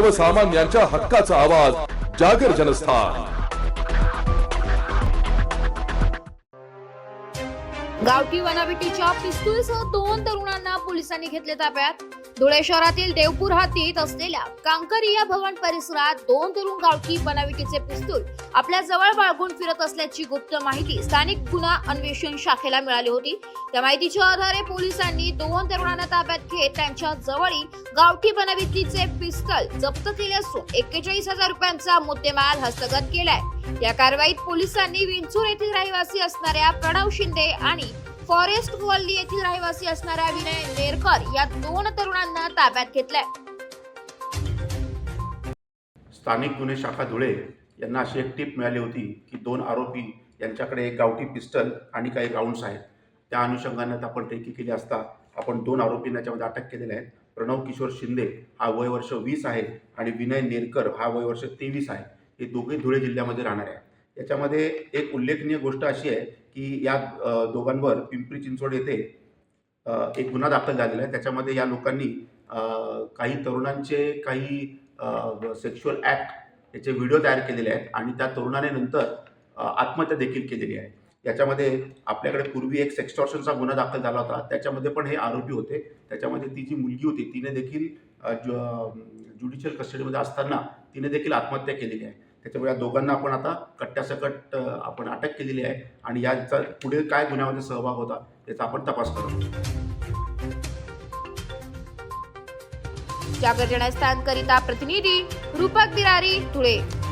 सर्वसामान्यांच्या हक्काचा आवाज जागर जनस्थान. गावठी वनाबिटीच्या पिस्तूलसह दोन तरुणांना पोलिसांनी घेतले ताब्यात. धुळे शहरातील देवपूर हद्दीत असलेल्या कांकरिया भवन परिसरात दोन तरुण गावठी बनावटीचे पिस्तूल आपल्या जवळ बाळगून फिरत असल्याची गुप्त माहिती स्थानिक गुन्हा अन्वेषण शाखेला मिळाली होती. त्या माहितीच्या आधारे पोलिसांनी दोन तरुणांना ताब्यात घेत त्यांच्या जवळी गावठी बनावटीचे पिस्तल जप्त केले असून एक्केचाळीस हजार रुपयांचा मुद्देमाल हस्तगत केलाय. या कारवाईत पोलिसांनी विंचूर येथील रहिवासी असणाऱ्या प्रणव शिंदे आणि फॉरेस्ट वॉल्ली येथील रहिवासी असणाऱ्या विनय नेरकर या दोन तरुणांना ताब्यात घेतलंय. स्थानिक गुन्हे शाखा धुळे यांना अशी एक टीप मिळाली होती की दोन आरोपी यांच्याकडे एक गावठी पिस्टल आणि काही राऊंड्स आहेत. त्या अनुषंगाने आपण टेकी केली असता आपण दोन आरोपींना याच्यामध्ये अटक केलेल्या आहेत प्रणव किशोर शिंदे हा वय वर्ष वीस आहे आणि विनय नेरकर हा वय वर्ष तेवीस आहे. हे दोघे धुळे जिल्ह्यामध्ये राहणार आहे याच्यामध्ये एक उल्लेखनीय गोष्ट अशी आहे की या दोघांवर पिंपरी चिंचवड येथे एक गुन्हा दाखल झालेला आहे. त्याच्यामध्ये या लोकांनी काही तरुणांचे काही सेक्शुअल ॲक्ट याचे व्हिडिओ तयार केलेले आहेत आणि त्या तरुणाने नंतर आत्महत्या देखील केलेली आहे. याच्यामध्ये आपल्याकडे पूर्वी एक सेक्स्टॉर्शनचा गुन्हा दाखल झाला होता. त्याच्यामध्ये पण हे आरोपी होते. त्याच्यामध्ये ती जी मुलगी होती तिने देखील ज्युडिशियल कस्टडीमध्ये असताना तिने देखील आत्महत्या केलेली आहे. त्याच्यामुळे या दोघांना आपण आता कट्ट्यासकट आपण अटक केलेली आहे आणि याचा पुढे काय गुन्ह्यामध्ये सहभाग होता याचा आपण तपास करतो जागर जनस्थान करिता प्रतिनिधी रूपक बिरारी धुळे.